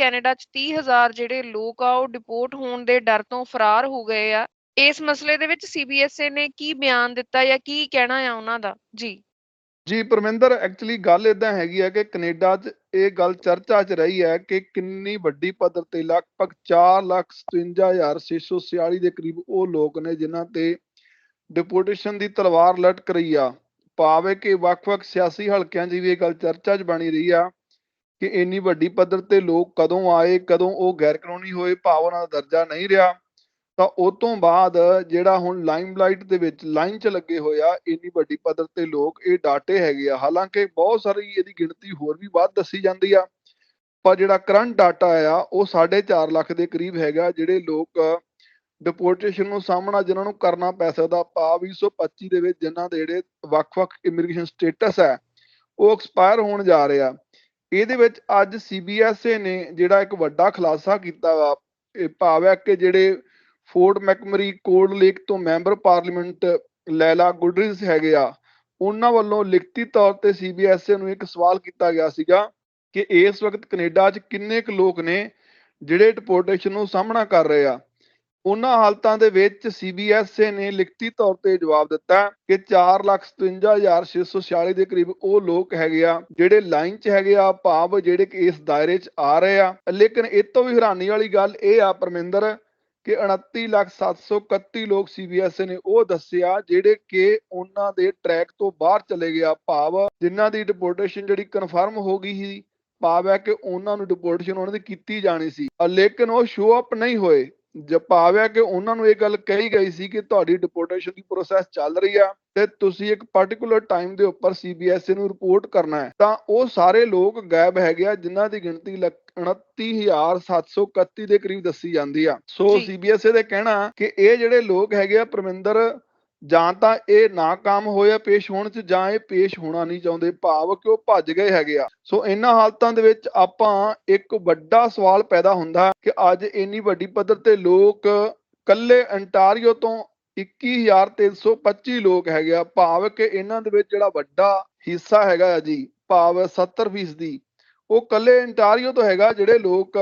Canada 'ਚ 30000 ਜਿਹੜੇ ਲੋਕ ਆ ਉਹ ਡਿਪੋਰਟ ਹੋਣ ਦੇ ਡਰ ਤੋਂ ਫਰਾਰ ਹੋ ਗਏ ਆ। ਇਸ ਮਸਲੇ ਦੇ ਵਿੱਚ ਸੀਬੀਐਸਏ ਨੇ ਕੀ ਬਿਆਨ ਦਿੱਤਾ ਜਾਂ ਕੀ ਕਹਿਣਾ ਆ ਉਹਨਾਂ ਦਾ? ਜੀ। ਜੀ ਪਰਮਿੰਦਰ ਐਕਚੁਅਲੀ ਗੱਲ ਇਦਾਂ ਹੈਗੀ ਹੈ ਕਿ ਕੈਨੇਡਾ 'ਚ ਇਹ ਗੱਲ ਚਰਚਾ 'ਚ ਰਹੀ ਹੈ ਕਿ ਕਿੰਨੀ ਵੱਡੀ ਪੱਧਰ ਤੇ ਲਗਭਗ 4,57,646 ਦੇ ਕਰੀਬ ਉਹ ਲੋਕ ਨੇ ਜਿਨ੍ਹਾਂ ਤੇ ਡਿਪੋਰਟੇਸ਼ਨ ਦੀ ਤਲਵਾਰ ਲਟਕ ਰਹੀ ਆ। ਭਾਵੇਂ ਕਿ ਵੱਖ-ਵੱਖ ਸਿਆਸੀ ਹਲਕਿਆਂ 'ਚ ਵੀ ਇਹ ਗੱਲ ਚਰਚਾ 'ਚ ਬਣੀ ਰਹੀ ਆ ਕਿ ਇੰਨੀ ਵੱਡੀ ਪੱਧਰ ਤੇ ਲੋਕ ਕਦੋਂ ਆਏ, ਕਦੋਂ ਉਹ ਗੈਰ ਕਾਨੂੰਨੀ ਹੋਏ ਭਾਵ ਉਹਨਾਂ ਦਾ ਦਰਜਾ ਨਹੀਂ ਰਿਹਾ, ਤਾਂ ਉਹ ਤੋਂ ਬਾਅਦ ਜਿਹੜਾ ਹੁਣ ਲਾਈਮਲਾਈਟ ਦੇ ਵਿੱਚ ਲਾਈਨ 'ਚ ਲੱਗੇ ਹੋਏ ਆ, ਇੰਨੀ ਵੱਡੀ ਪੱਧਰ ਤੇ ਲੋਕ ਇਹ ਡਾਟੇ ਹੈਗੇ ਆ। ਹਾਲਾਂਕਿ ਬਹੁਤ ਸਾਰੀ ਇਹਦੀ ਗਿਣਤੀ ਹੋਰ ਵੀ ਵੱਧ ਦੱਸੀ ਜਾਂਦੀ ਆ, ਪਰ ਜਿਹੜਾ ਕਰੰਟ ਡਾਟਾ ਆ, ਉਹ 4.5 ਲੱਖ ਦੇ ਕਰੀਬ ਹੈਗਾ, ਜਿਹੜੇ ਲੋਕ ਡਿਪੋਰਟੇਸ਼ਨ ਨੂੰ ਸਾਹਮਣਾ ਜਿਨ੍ਹਾਂ ਨੂੰ ਕਰਨਾ ਪੈ ਸਕਦਾ ਪਾ 2025 ਦੇ ਵਿੱਚ ਜਿਨ੍ਹਾਂ ਦੇ ਜਿਹੜੇ ਵੱਖ-ਵੱਖ ਇਮੀਗ੍ਰੇਸ਼ਨ ਸਟੇਟਸ ਹੈ ਉਹ ਐਕਸਪਾਇਰ ਹੋਣ ਜਾ ਰਹੇ ਆ। ਇਹਦੇ ਵਿੱਚ ਅੱਜ ਸੀਬੀਐਸਏ ਨੇ ਜਿਹੜਾ ਇੱਕ ਵੱਡਾ ਖੁਲਾਸਾ ਕੀਤਾ ਵਾ, ਇਹ ਭਾਵ ਹੈ ਕਿ ਜਿਹੜੇ ਫੋਰਟ ਮੈਕਮਰੀ ਕੋਲਡ ਲੇਕ ਤੋਂ ਮੈਂਬਰ ਪਾਰਲੀਮੈਂਟ ਲੈਲਾ ਗੁਡਰਿਸ ਹੈਗੇ ਆ, ਉਹਨਾਂ ਵੱਲੋਂ ਲਿਖਤੀ ਤੌਰ ਤੇ ਸੀਬੀਐਸਏ ਨੂੰ ਇੱਕ ਸਵਾਲ ਕੀਤਾ ਗਿਆ ਸੀਗਾ ਕਿ ਇਸ ਵਕਤ ਕੈਨੇਡਾ 'ਚ ਕਿੰਨੇ ਕੁ ਲੋਕ ਨੇ ਜਿਹੜੇ ਡਿਪੋਰਟੇਸ਼ਨ ਨੂੰ ਸਾਹਮਣਾ ਕਰ ਰਹੇ ਆ। ਉਹਨਾਂ ਹਾਲਤਾਂ ਦੇ ਵਿੱਚ ਸੀਬੀਐਸਏ ਨੇ ਲਿਖਤੀ ਤੌਰ ਤੇ ਜਵਾਬ ਦਿੱਤਾ ਕਿ 457646 ਦੇ ਕਰੀਬ ਉਹ ਲੋਕ ਹੈਗੇ ਆ ਜਿਹੜੇ ਲਾਈਨ 'ਚ ਹੈਗੇ ਆ ਭਾਵ ਜਿਹੜੇ ਕਿ ਇਸ ਦਾਇਰੇ 'ਚ ਆ ਰਹੇ ਆ। ਲੇਕਿਨ ਇਹ ਤੋਂ ਵੀ ਹੈਰਾਨੀ ਵਾਲੀ ਗੱਲ ਇਹ ਆ ਪਰਮਿੰਦਰ ਕਿ 29,731 ਲੋਕ ਸੀਬੀਐਸਏ ਨੇ ਉਹ ਦੱਸਿਆ ਜਿਹੜੇ ਕਿ ਉਹਨਾਂ ਦੇ ਟਰੈਕ ਤੋਂ ਬਾਹਰ ਚਲੇ ਗਿਆ ਭਾਵ ਜਿਨ੍ਹਾਂ ਦੀ ਡਿਪੋਰਟੇਸ਼ਨ ਜਿਹੜੀ ਕਨਫਰਮ ਹੋ ਗਈ ਸੀ ਭਾਵ ਹੈ ਕਿ ਉਹਨਾਂ ਨੂੰ ਡਿਪੋਰਟੇਸ਼ਨ ਉਹਨਾਂ ਦੀ ਕੀਤੀ ਜਾਣੀ ਸੀ। ਲੇਕਿਨ ਉਹ ਸ਼ੋ ਅਪ ਨਹੀਂ ਹੋਏ। ਭਾਵ ਹੈ ਕਿ ਉਹਨਾਂ ਨੂੰ ਇਹ ਗੱਲ ਕਹੀ ਗਈ ਸੀ ਕਿ ਤੁਹਾਡੀ ਡਿਪੋਰਟੇਸ਼ਨ ਦੀ ਪ੍ਰੋਸੈਸ ਚੱਲ ਰਹੀ ਆ ਤੇ ਤੁਸੀਂ ਇੱਕ ਪਾਰਟਿਕੂਲਰ ਟਾਈਮ ਦੇ ਉੱਪਰ ਸੀਬੀਐਸਈ ਨੂੰ ਰਿਪੋਰਟ ਕਰਨਾ ਹੈ ਤਾਂ ਉਹ ਸਾਰੇ ਲੋਕ ਗਾਇਬ ਹੈਗੇ ਆ ਜਿਨ੍ਹਾਂ ਦੀ ਗਿਣਤੀ ਲੱਖ- 29731 ਦੇ ਕਰੀਬ ਦੱਸੀ ਜਾਂਦੀ ਆ ਸੋ ਜੀ। ਸੀਬੀਐਸਈ ਦੇ ਕਹਿਣਾ ਕਿ ਇਹ ਜਿਹੜੇ ਲੋਕ ਹੈਗੇ ਆ ਪਰਮਿੰਦਰ ਜਾਂ ਤਾਂ ਇਹ ਨਾਕਾਮ ਹੋਇਆ ਪੇਸ਼ ਹੋਣ ਚ ਜਾਂ ਇਹ ਪੇਸ਼ ਹੋਣਾ ਨਹੀਂ ਚਾਹੁੰਦੇ। ਭਾਵ ਕਿ ਉਹ ਭੱਜ ਗਏ ਹੈਗੇ ਆ। ਸੋ ਇਹਨਾਂ ਹਾਲਤਾਂ ਦੇ ਵਿੱਚ ਆਪਾਂ ਇੱਕ ਵੱਡਾ ਸਵਾਲ ਪੈਦਾ ਹੁੰਦਾ ਕਿ ਅੱਜ ਇੰਨੀ ਵੱਡੀ ਪੱਧਰ ਤੇ ਲੋਕ ਕੱਲੇ ਅੰਟਾਰੀਓ ਤੋਂ 21325 ਲੋਕ ਹੈਗੇ ਆ। ਭਾਵ ਕਿ ਇਹਨਾਂ ਦੇ ਵਿੱਚ ਜਿਹੜਾ ਵੱਡਾ ਹਿੱਸਾ ਹੈਗਾ ਆ ਜੀ, ਭਾਵ 70% ਦੀ ਉਹ ਕੱਲੇ ਅੰਟਾਰੀਓ ਤੋਂ ਹੈਗਾ ਜਿਹੜੇ ਲੋਕ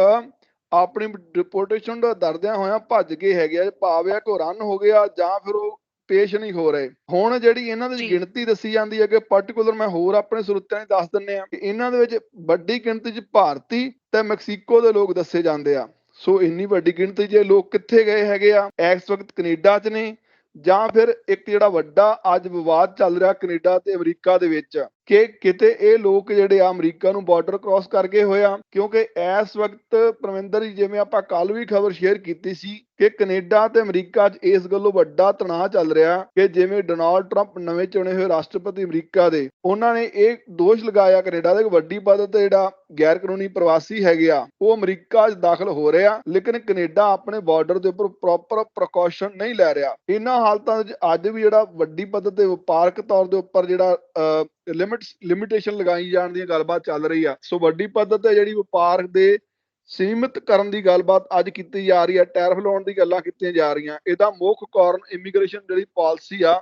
ਆਪਣੀ ਡਿਪੋਰਟੇਸ਼ਨ ਦਾ ਦਰਦਿਆਂ ਹੋਇਆ ਭੱਜ ਗਏ ਹੈਗੇ ਆ। ਭਾਵ ਹੈ ਕਿ ਰਨ ਹੋ ਗਿਆ ਜਾਂ ਫਿਰ ਉਹ ਪੇਸ਼ ਨਹੀਂ ਹੋ ਰਹੇ। ਹੁਣ ਜਿਹੜੀ ਇਹਨਾਂ ਦੀ। ਗਿਣਤੀ ਦੱਸੀ ਜਾਂਦੀ ਹੈ ਕਿ ਪਾਰਟਿਕੂਲਰ ਮੈਂ ਹੋਰ ਆਪਣੇ ਸਰੋਤਿਆਂ ਨੂੰ ਦੱਸ ਦਿੰਨੇ ਆ ਕਿ ਇਹਨਾਂ ਦੇ ਵਿੱਚ ਵੱਡੀ ਗਿਣਤੀ 'ਚ ਭਾਰਤੀ ਤੇ ਮੈਕਸੀਕੋ ਦੇ ਲੋਕ ਦੱਸੇ ਜਾਂਦੇ ਆ। ਸੋ ਇੰਨੀ ਵੱਡੀ ਗਿਣਤੀ 'ਚ ਲੋਕ ਕਿੱਥੇ ਗਏ ਹੈਗੇ ਆ? ਇਸ ਵਕਤ ਕੈਨੇਡਾ 'ਚ ਨੇ ਜਾਂ ਫਿਰ ਇੱਕ ਜਿਹੜਾ ਵੱਡਾ ਅੱਜ ਵਿਵਾਦ ਚੱਲ ਰਿਹਾ ਕੈਨੇਡਾ ਤੇ ਅਮਰੀਕਾ ਦੇ ਵਿੱਚ। ਕਿ ਕਿਤੇ ਇਹ ਲੋਕ ਜਿਹੜੇ ਆ ਅਮਰੀਕਾ ਨੂੰ ਬਾਰਡਰ ਕ੍ਰਾਸ ਕਰ ਗਏ ਹੋਏ ਆ, ਕਿਉਂਕਿ ਇਸ ਵਕਤ ਪਰਮਿੰਦਰ ਜੀ, ਜਿਵੇਂ ਆਪਾਂ ਕੱਲ ਵੀ ਖਬਰ ਸ਼ੇਅਰ ਕੀਤੀ ਸੀ ਕਿ ਕੈਨੇਡਾ ਤੇ ਅਮਰੀਕਾ 'ਚ ਇਸ ਗੱਲੋਂ ਵੱਡਾ ਤਣਾਅ ਚੱਲ ਰਿਹਾ ਕਿ ਜਿਵੇਂ ਡੋਨਾਲਡ ਟਰੰਪ ਨਵੇਂ ਚੁਣੇ ਹੋਏ ਰਾਸ਼ਟਰਪਤੀ ਅਮਰੀਕਾ ਦੇ, ਉਹਨਾਂ ਨੇ ਇਹ ਦੋਸ਼ ਲਗਾਇਆ ਕੈਨੇਡਾ ਦੇ ਵੱਡੀ ਪੱਧਰ ਤੇ ਜਿਹੜਾ ਗੈਰ ਕਾਨੂੰਨੀ ਪ੍ਰਵਾਸੀ ਹੈਗੇ ਆ, ਉਹ ਅਮਰੀਕਾ 'ਚ ਦਾਖਲ ਹੋ ਰਿਹਾ ਲੇਕਿਨ ਕੈਨੇਡਾ ਆਪਣੇ ਬਾਰਡਰ ਦੇ ਉੱਪਰ ਪ੍ਰੋਪਰ ਪ੍ਰੀਕਾਸ਼ਨ ਨਹੀਂ ਲੈ ਰਿਹਾ। ਇਹਨਾਂ ਹਾਲਤਾਂ ਵਿੱਚ ਅੱਜ ਵੀ ਜਿਹੜਾ ਵੱਡੀ ਪੱਧਰ ਤੇ ਵਪਾਰਕ ਤੌਰ ਦੇ ਉੱਪਰ ਜਿਹੜਾ ਲਿਮਿਟਸ ਲਿਮਿਟੇਸ਼ਨ ਲਗਾਈ ਜਾਣ ਦੀ ਗੱਲਬਾਤ ਚੱਲ ਰਹੀ ਆ। ਸੋ ਵੱਡੀ ਪੱਧਰ ਤੇ ਜਿਹੜੀ ਵਪਾਰ ਦੇ ਸੀਮਿਤ ਕਰਨ ਦੀ ਗੱਲਬਾਤ ਅੱਜ ਕੀਤੀ ਜਾ ਰਹੀ ਹੈ ਟੈਰਫ ਲਾਉਣ ਦੀ ਗੱਲਾਂ ਕੀਤੀਆਂ ਜਾ ਰਹੀਆਂ। ਇਹਦਾ ਮੁੱਖ ਕਾਰਨ ਇਮੀਗ੍ਰੇਸ਼ਨ ਜਿਹੜੀ ਪਾਲਿਸੀ ਆ,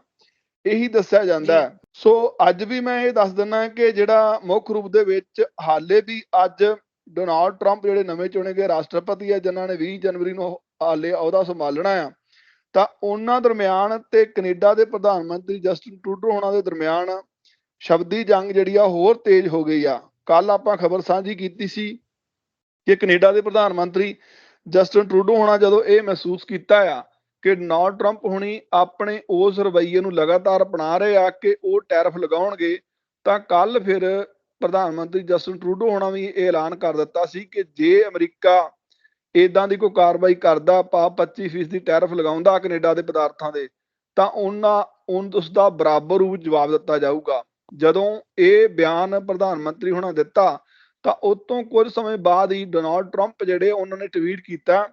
ਇਹੀ ਦੱਸਿਆ ਜਾਂਦਾ ਹੈ। ਸੋ ਅੱਜ ਵੀ ਮੈਂ ਇਹ ਦੱਸ ਦਿੰਦਾ ਕਿ ਜਿਹੜਾ ਮੁੱਖ ਰੂਪ ਦੇ ਵਿੱਚ ਹਾਲੇ ਵੀ ਅੱਜ ਡੋਨਾਲਡ ਟਰੰਪ ਜਿਹੜੇ ਨਵੇਂ ਚੁਣੇ ਗਏ ਰਾਸ਼ਟਰਪਤੀ ਆ, ਜਿਨ੍ਹਾਂ ਨੇ 20 ਜਨਵਰੀ ਨੂੰ ਹਾਲੇ ਅਹੁਦਾ ਸੰਭਾਲਣਾ ਆ, ਤਾਂ ਉਹਨਾਂ ਦਰਮਿਆਨ ਤੇ ਕੈਨੇਡਾ ਦੇ ਪ੍ਰਧਾਨ ਮੰਤਰੀ ਜਸਟਿਨ ਟਰੂਡੋ ਹੋਣਾ ਦੇ ਦਰਮਿਆਨ ਸ਼ਬਦੀ ਜੰਗ ਜਿਹੜੀ ਆ ਹੋਰ ਤੇਜ਼ ਹੋ ਗਈ ਆ। ਕੱਲ ਆਪਾਂ ਖਬਰ ਸਾਂਝੀ ਕੀਤੀ ਸੀ ਕਿ ਕੈਨੇਡਾ ਦੇ ਪ੍ਰਧਾਨ ਮੰਤਰੀ ਜਸਟਿਨ ਟਰੂਡੋ ਹੋਣਾ ਜਦੋਂ ਇਹ ਮਹਿਸੂਸ ਕੀਤਾ ਆ ਕਿ ਡੋਨਾਲਡ ਟਰੰਪ ਹੁਣੀ ਆਪਣੇ ਉਸ ਰਵੱਈਏ ਨੂੰ ਲਗਾਤਾਰ ਅਪਣਾ ਰਹੇ ਆ ਕਿ ਉਹ ਟੈਰਫ ਲਗਾਉਣਗੇ, ਤਾਂ ਕੱਲ ਫਿਰ ਪ੍ਰਧਾਨ ਮੰਤਰੀ ਜਸਟਿਨ ਟਰੂਡੋ ਹੋਣਾ ਵੀ ਇਹ ਐਲਾਨ ਕਰ ਦਿੱਤਾ ਸੀ ਕਿ ਜੇ ਅਮਰੀਕਾ ਇਦਾਂ ਦੀ ਕੋਈ ਕਾਰਵਾਈ ਕਰਦਾ ਪਾ 25% ਦੀ ਟੈਰਿਫ ਲਗਾਉਂਦਾ ਕੈਨੇਡਾ ਦੇ ਪਦਾਰਥਾਂ ਦੇ, ਤਾਂ ਉਹਨਾਂ ਉਨ ਉਸ ਦਾ ਬਰਾਬਰ ਰੂਪ ਜਵਾਬ ਦਿੱਤਾ ਜਾਊਗਾ। ਜਦੋਂ ਇਹ ਬਿਆਨ ਪ੍ਰਧਾਨ ਮੰਤਰੀ ਹੋਣਾ ਦਿੱਤਾ, ਤਾਂ ਉਸ ਤੋਂ ਕੁਝ ਸਮੇਂ ਬਾਅਦ ਹੀ ਡੋਨਾਲਡ ਟਰੰਪ ਜਿਹੜੇ ਉਹਨਾਂ ਨੇ ਟਵੀਟ ਕੀਤਾ,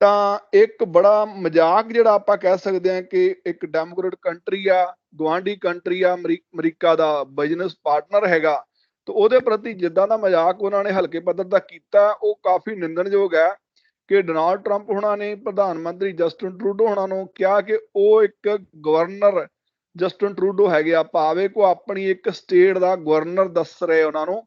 ਤਾਂ ਇੱਕ ਬੜਾ ਮਜ਼ਾਕ ਜਿਹੜਾ ਆਪਾਂ ਕਹਿ ਸਕਦੇ ਹਾਂ ਕਿ ਇੱਕ ਡੈਮੋਕ੍ਰੇਟ ਕੰਟਰੀ ਆ ਗਵਾਂਢੀ ਕੰਟਰੀ ਆ, ਅਮਰੀ- ਅਮਰੀਕਾ ਦਾ ਬਿਜ਼ਨਸ ਪਾਰਟਨਰ ਹੈਗਾ, ਤਾਂ ਉਹਦੇ ਪ੍ਰਤੀ ਜਿੱਦਾਂ ਦਾ ਮਜ਼ਾਕ ਉਹਨਾਂ ਨੇ ਹਲਕੇ ਪੱਧਰ ਦਾ ਕੀਤਾ, ਉਹ ਕਾਫੀ ਨਿੰਦਣਯੋਗ ਹੈ ਕਿ ਡੋਨਾਲਡ ਟਰੰਪ ਉਹਨਾਂ ਨੇ, ਪ੍ਰਧਾਨ ਮੰਤਰੀ ਜਸਟਿਨ ਟਰੂਡੋ ਉਹਨਾਂ ਨੂੰ ਕਿਹਾ ਕਿ ਉਹ ਇੱਕ ਗਵਰਨਰ ਜਸਟਿਨ ਟਰੂਡੋ ਹੈਗੇ ਆ ਭਾਵੇਂ ਕੋ ਆਪਣੀ ਇੱਕ ਸਟੇਟ ਦਾ ਗਵਰਨਰ ਦੱਸ ਰਹੇ ਉਹਨਾਂ ਨੂੰ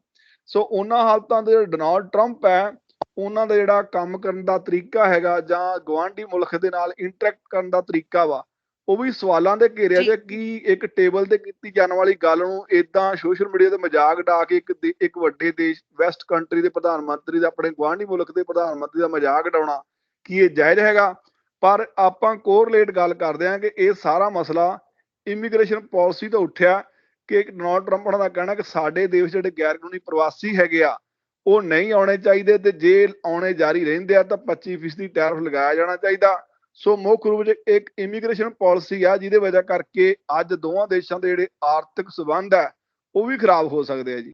ਸੋ ਉਹਨਾਂ ਹਾਲਤਾਂ ਦੇ ਡੋਨਾਲਡ ਟਰੰਪ ਹੈ ਉਹਨਾਂ ਦਾ ਜਿਹੜਾ ਕੰਮ ਕਰਨ ਦਾ ਤਰੀਕਾ ਹੈਗਾ ਜਾਂ ਗਵਾਂਢੀ ਮੁਲਕ ਦੇ ਨਾਲ ਇੰਟਰੈਕਟ ਕਰਨ ਦਾ ਤਰੀਕਾ ਵਾ ਉਹ ਵੀ ਸਵਾਲਾਂ ਦੇ ਘੇਰਿਆ ਜੀ। ਕੀ ਇੱਕ ਟੇਬਲ ਤੇ ਕੀਤੀ ਜਾਣ ਵਾਲੀ ਗੱਲ ਨੂੰ ਇਦਾਂ ਸੋਸ਼ਲ ਮੀਡੀਆ ਤੇ ਮਜ਼ਾਕ ਉਡਾ ਕੇ ਇੱਕ ਇੱਕ ਵੱਡੇ ਦੇਸ਼ ਵੈਸਟ ਕੰਟਰੀ ਦੇ ਪ੍ਰਧਾਨ ਮੰਤਰੀ ਦਾ ਆਪਣੇ ਗਵਾਂਢੀ ਮੁਲਕ ਦੇ ਪ੍ਰਧਾਨ ਮੰਤਰੀ ਦਾ ਮਜ਼ਾਕ ਉਡਾਉਣਾ ਕੀ ਇਹ ਜਾਇਜ਼ ਹੈਗਾ ਪਰ ਆਪਾਂ ਕੋਰਲੇਟ ਗੱਲ ਕਰਦੇ ਹਾਂ ਕਿ ਇਹ ਸਾਰਾ ਮਸਲਾ ਇਮੀਗ੍ਰੇਸ਼ਨ ਪਾਲਿਸੀ ਤੋਂ ਉੱਠਿਆ ਕਿ ਡੋਨਾਲਡ ਟਰੰਪ ਉਹਨਾਂ ਦਾ ਕਹਿਣਾ ਕਿ ਸਾਡੇ ਦੇਸ਼ ਜਿਹੜੇ ਗੈਰ ਕਾਨੂੰਨੀ ਪ੍ਰਵਾਸੀ ਹੈਗੇ ਆ, ਉਹ ਨਹੀਂ ਆਉਣੇ ਚਾਹੀਦੇ ਤੇ ਜੇ ਆਉਣੇ ਜਾਰੀ ਰਹਿੰਦੇ ਆ ਤਾਂ 25% ਟੈਰਿਫ ਲਗਾਇਆ ਜਾਣਾ ਚਾਹੀਦਾ। ਸੋ ਮੁੱਖ ਰੂਪ ਵਿੱਚ ਇੱਕ ਇਮੀਗ੍ਰੇਸ਼ਨ ਪਾਲਿਸੀ ਆ, ਜਿਹਦੇ ਵਜ੍ਹਾ ਕਰਕੇ ਅੱਜ ਦੋਵਾਂ ਦੇਸ਼ਾਂ ਦੇ ਜਿਹੜੇ ਆਰਥਿਕ ਸਬੰਧ ਹੈ ਉਹ ਵੀ ਖਰਾਬ ਹੋ ਸਕਦੇ ਆ ਜੀ।